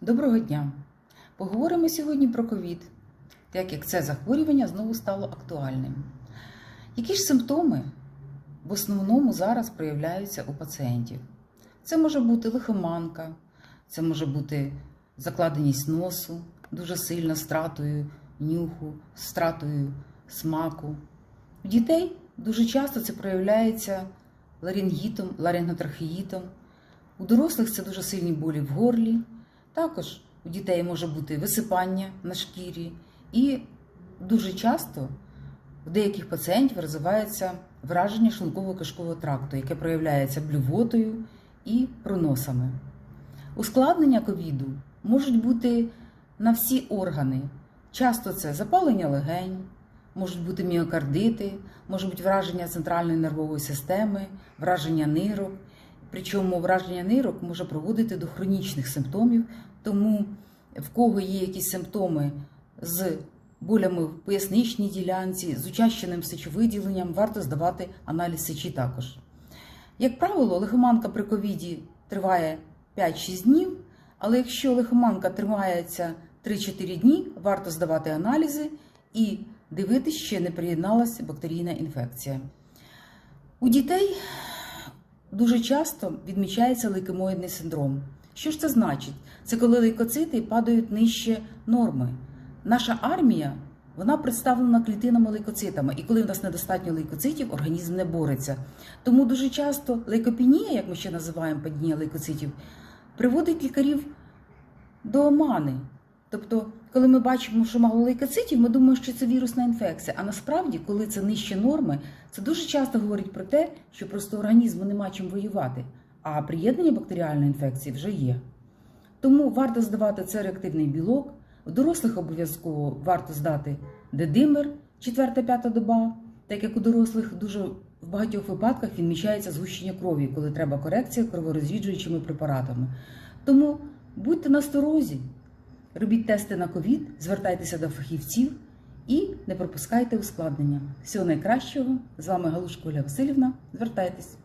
Доброго дня! Поговоримо сьогодні про ковід, так як це захворювання знову стало актуальним. Які ж симптоми в основному зараз проявляються у пацієнтів? Це може бути лихоманка, це може бути закладеність носу, дуже сильно стратою нюху, стратою смаку. У дітей дуже часто це проявляється ларингітом, ларинготрахеїтом. У дорослих це дуже сильні болі в горлі. Також у дітей може бути висипання на шкірі, і дуже часто у деяких пацієнтів розвивається враження шлунково-кишкового тракту, яке проявляється блювотою і проносами. Ускладнення ковіду можуть бути на всі органи. Часто це запалення легень, можуть бути міокардити, може бути враження центральної нервової системи, враження нирок. Причому враження нирок може проводити до хронічних симптомів, тому в кого є якісь симптоми з болями в поясничній ділянці, з учащеним сечовиділенням, варто здавати аналіз сечі також. Як правило, лихоманка при ковіді триває 5-6 днів, але якщо лихоманка тримається 3-4 дні, варто здавати аналізи і дивитися, чи не приєдналася бактерійна інфекція. У дітей дуже часто відмічається лейкемоїдний синдром. Що ж це значить? Це коли лейкоцити падають нижче норми. Наша армія вона представлена клітинами лейкоцитами, і коли в нас недостатньо лейкоцитів, організм не бореться. Тому дуже часто лейкопенія, як ми ще називаємо падіння лейкоцитів, приводить лікарів до омани. Тобто, коли ми бачимо, що мало лейкоцитів, ми думаємо, що це вірусна інфекція. А насправді, коли це нижче норми, це дуже часто говорить про те, що просто організму нема чим воювати, а приєднання бактеріальної інфекції вже є. Тому варто здавати це реактивний білок. У дорослих обов'язково варто здати дедимер 4-5 доба, так як у дорослих дуже в багатьох випадках відмічається згущення крові, коли треба корекція кроворозріджуючими препаратами. Тому будьте насторозі, робіть тести на ковід, звертайтеся до фахівців і не пропускайте ускладнення. Всього найкращого! З вами Галушка Оля Васильівна. Звертайтесь.